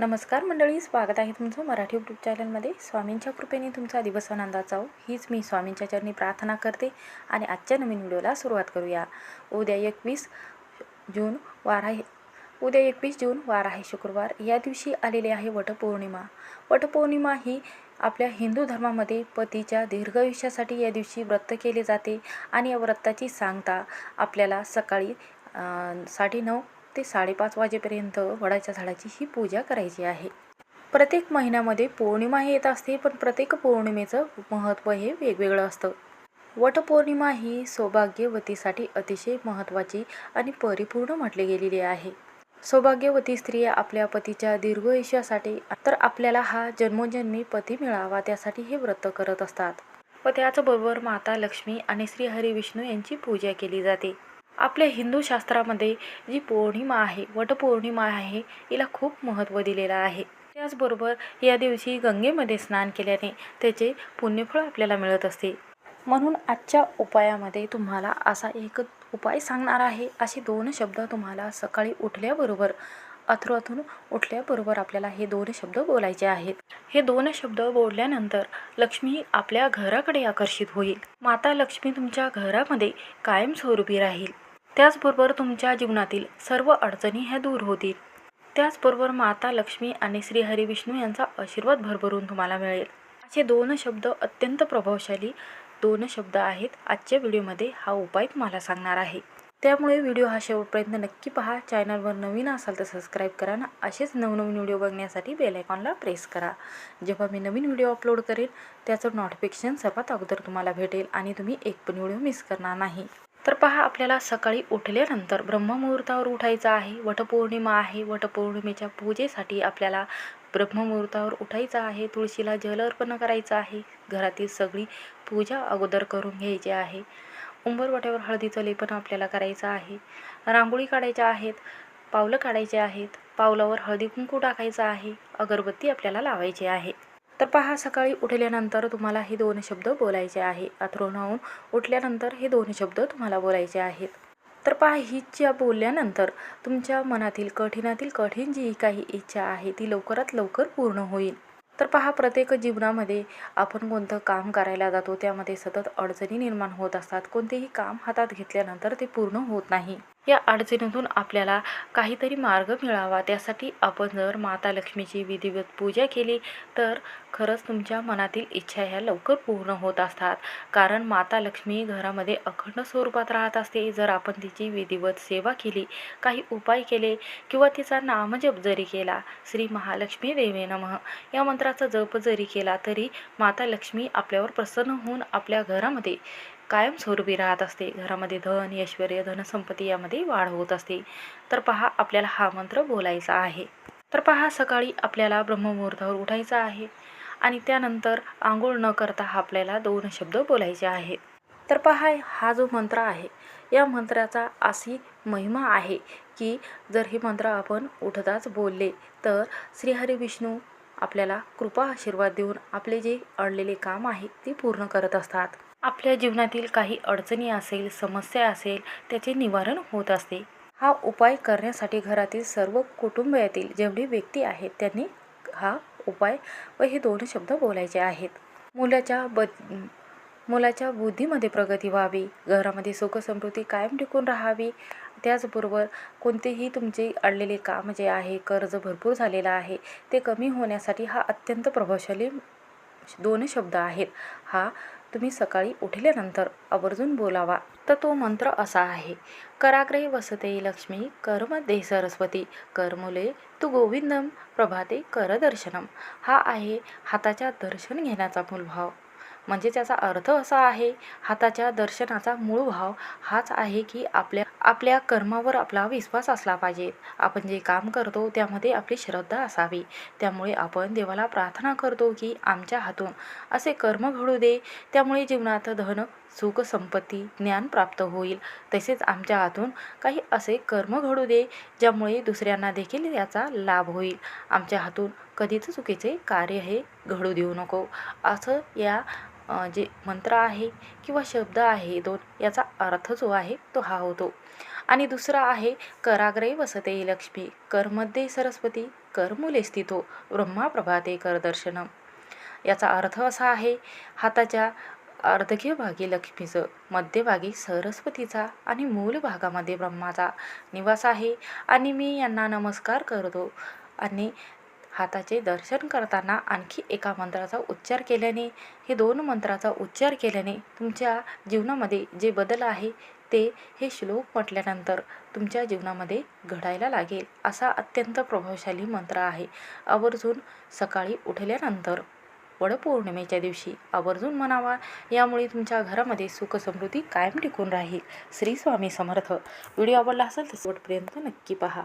नमस्कार मंडळी स्वागत आहे तुमचं मराठी यूट्यूब चॅनलमध्ये स्वामींच्या कृपेने तुमचा दिवस आनंदाचा हो हीच मी स्वामींच्या चरणी प्रार्थना करते आणि आजच्या नवीन व्हिडिओला सुरुवात करूया. उद्या एकवीस जून वार आहे. उद्या एकवीस जून वार आहे शुक्रवार. या दिवशी आलेली आहे वटपौर्णिमा. वटपौर्णिमा ही आपल्या हिंदू धर्मामध्ये पतीच्या दीर्घायुष्यासाठी या दिवशी व्रत केले जाते आणि या व्रताची सांगता आपल्याला सकाळी साडे नऊ ते साडेपाच वाजेपर्यंत वडाच्या झाडाची ही पूजा करायची आहे. प्रत्येक महिन्यामध्ये पौर्णिमा हे येत असते पण प्रत्येक पौर्णिमेचं महत्त्व हे वेगवेगळं असतं. वटपौर्णिमा ही सौभाग्यवतीसाठी अतिशय महत्त्वाची आणि परिपूर्ण म्हटली गेलेली आहे. सौभाग्यवती स्त्रिया आपल्या पतीच्या दीर्घायुष्यासाठी तर आपल्याला हा जन्मोजन्मी पती मिळावा त्यासाठी हे व्रत करत असतात. व त्याचबरोबर माता लक्ष्मी आणि श्री हरी विष्णू यांची पूजा केली जाते. आपल्या हिंदू शास्त्रामध्ये जी पौर्णिमा आहे वटपौर्णिमा आहे हिला खूप महत्त्व दिलेलं आहे. त्याचबरोबर या दिवशी गंगेमध्ये स्नान केल्याने त्याचे पुण्यफळ आपल्याला मिळत असते. म्हणून आजच्या उपायामध्ये तुम्हाला असा एक उपाय सांगणार आहे. असे दोन शब्द तुम्हाला सकाळी उठल्याबरोबर अथर्वातून उठल्याबरोबर आपल्याला हे दोन शब्द बोलायचे आहेत. हे दोन शब्द बोलल्यानंतर लक्ष्मी आपल्या घराकडे आकर्षित होईल. माता लक्ष्मी तुमच्या घरामध्ये कायमस्वरूपी राहील. त्याचबरोबर तुमच्या जीवनातील सर्व अडचणी ह्या दूर होतील. त्याचबरोबर माता लक्ष्मी आणि श्री हरी विष्णू यांचा आशीर्वाद भरभरून तुम्हाला मिळेल. असे दोन शब्द अत्यंत प्रभावशाली दोन शब्द आहेत. आजच्या व्हिडिओमध्ये हा उपाय तुम्हाला सांगणार आहे. त्यामुळे व्हिडिओ हा शेवटपर्यंत नक्की पहा. चॅनलवर नवीन असाल तर सबस्क्राईब करा ना. असेच नवनवीन व्हिडिओ बघण्यासाठी बेल आयकॉनला प्रेस करा. जेव्हा मी नवीन व्हिडिओ अपलोड करेल त्याचं नोटिफिकेशन सर्वात अगोदर तुम्हाला भेटेल आणि तुम्ही एक पण व्हिडिओ मिस करणार नाही. तर पहा आपल्याला सकाळी उठल्यानंतर ब्रह्ममुहूर्तावर उठायचं आहे. वटपौर्णिमा आहे. वटपौर्णिमेच्या पूजेसाठी आपल्याला ब्रह्ममुहूर्तावर उठायचं आहे. तुळशीला जल अर्पण करायचं आहे. घरातील सगळी पूजा अगोदर करून घ्यायची आहे. उंबरवाट्यावर हळदीचं लेपन आपल्याला करायचं आहे. रांगोळी काढायच्या आहेत. पावलं काढायचे आहेत. पावलावर हळदी कुंकू टाकायचं आहे. अगरबत्ती आपल्याला लावायची आहे. तर पहा सकाळी उठल्यानंतर तुम्हाला हे दोन शब्द बोलायचे आहे अथरोनाहून उठल्यानंतर हे दोन शब्द तुम्हाला बोलायचे आहेत. तर पहा ही बोलल्यानंतर तुमच्या मनातील कठीणातील कठीण जी काही इच्छा आहे ती लवकरात लवकर पूर्ण होईल. तर पहा प्रत्येक जीवनामध्ये आपण कोणतं काम करायला जातो त्यामध्ये सतत अडचणी निर्माण होत असतात. कोणतेही काम हातात घेतल्यानंतर ते पूर्ण होत नाही. या अडचणीतून आपल्याला काहीतरी मार्ग मिळावा. त्यासाठी आपण जर माता लक्ष्मीची विधिवत पूजा केली तर खरंच तुमच्या मनातील इच्छा ह्या लवकर पूर्ण होत असतात. कारण माता लक्ष्मी घरामध्ये अखंड स्वरूपात राहत असते. जर आपण तिची विधिवत सेवा केली काही उपाय केले किंवा तिचा नामजप जरी केला श्री महालक्ष्मी देवे नमः या मंत्राचा जप जरी केला तरी माता लक्ष्मी आपल्यावर प्रसन्न होऊन आपल्या घरामध्ये कायमस्वरूपी राहत असते. घरामध्ये धन ऐश्वर धनसंपत्ती यामध्ये वाढ होत असते. तर पहा आपल्याला हा मंत्र बोलायचा आहे. तर पहा सकाळी आपल्याला ब्रह्ममुहूर्तावर उठायचं आहे आणि त्यानंतर आंघोळ न करता आपल्याला दोन शब्द बोलायचे आहेत तर पहा हा जो मंत्र आहे या मंत्राचा अशी महिमा आहे की जर हे मंत्र आपण उठताच बोलले तर श्रीहरी विष्णू आपल्याला कृपा आशीर्वाद देऊन आपले जे अडलेले काम आहे ते पूर्ण करत असतात. आपल्या जीवनातील काही अडचणी असेल समस्या असेल त्याचे निवारण होत असते. हा उपाय करण्यासाठी घरातील सर्व कुटुंबातील जेवढी व्यक्ती आहेत त्यांनी हा उपाय व हे दोन शब्द बोलायचे आहेत. मुलाच्या ब मुलाच्या बुद्धीमध्ये प्रगती व्हावी घरामध्ये सुखसमृद्धी कायम टिकून राहावी त्याचबरोबर कोणतेही तुमचे अडलेले काम जे आहे कर्ज भरपूर झालेलं आहे ते कमी होण्यासाठी हा अत्यंत प्रभावशाली दोन शब्द आहेत. हा तुम्ही सकाळी उठल्यानंतर आवर्जून बोलावा. तर तो मंत्र असा आहे कराग्रे वसते लक्ष्मी कर्म दे सरस्वती करमुले तू गोविंदम प्रभाते करदर्शनम. हा आहे हाताच्या दर्शन घेण्याचा मूलभाव. म्हणजे त्याचा अर्थ असा आहे हाताच्या दर्शनाचा मूळ भाव हाच आहे की आपल्या आपल्या कर्मावर आपला विश्वास असला पाहिजे. आपण जे काम करतो त्यामध्ये आपली श्रद्धा असावी. त्यामुळे आपण देवाला प्रार्थना करतो की आमच्या हातून असे कर्म घडू दे. त्यामुळे जीवनात धन सुख संपत्ती ज्ञान प्राप्त होईल. तसेच आमच्या हातून काही असे कर्म घडू दे ज्यामुळे दुसऱ्यांना देखील याचा लाभ होईल. आमच्या हातून कधीच चुकीचे कार्य हे घडू देऊ नको. असं या जे मंत्र आहे किंवा शब्द आहे दोन याचा अर्थ जो आहे तो हा होतो. आणि दुसरा आहे कराग्रे वसते लक्ष्मी करमध्ये सरस्वती कर मुले स्थितो ब्रह्मा प्रभाते कर दर्शनम. याचा अर्थ असा आहे हाताच्या अर्धघ्य भागी लक्ष्मीचं मध्यभागी सरस्वतीचा आणि मूल भागामध्ये ब्रह्माचा निवास आहे. आणि मी यांना नमस्कार करतो. आणि हाताचे दर्शन करताना आणखी एका मंत्राचा उच्चार केल्याने हे दोन मंत्राचा उच्चार केल्याने तुमच्या जीवनामध्ये जे बदल आहे ते हे श्लोक म्हटल्यानंतर तुमच्या जीवनामध्ये घडायला लागेल असा अत्यंत प्रभावशाली मंत्र आहे. आवर्जून सकाळी उठल्यानंतर वडपौर्णिमेच्या दिवशी आवर्जून म्हणावा यामुळे तुमच्या घरामध्ये सुख समृद्धी कायम टिकून राहील. श्री स्वामी समर्थ. व्हिडिओ आवडला असेल तर शेवटपर्यंत नक्की पहा.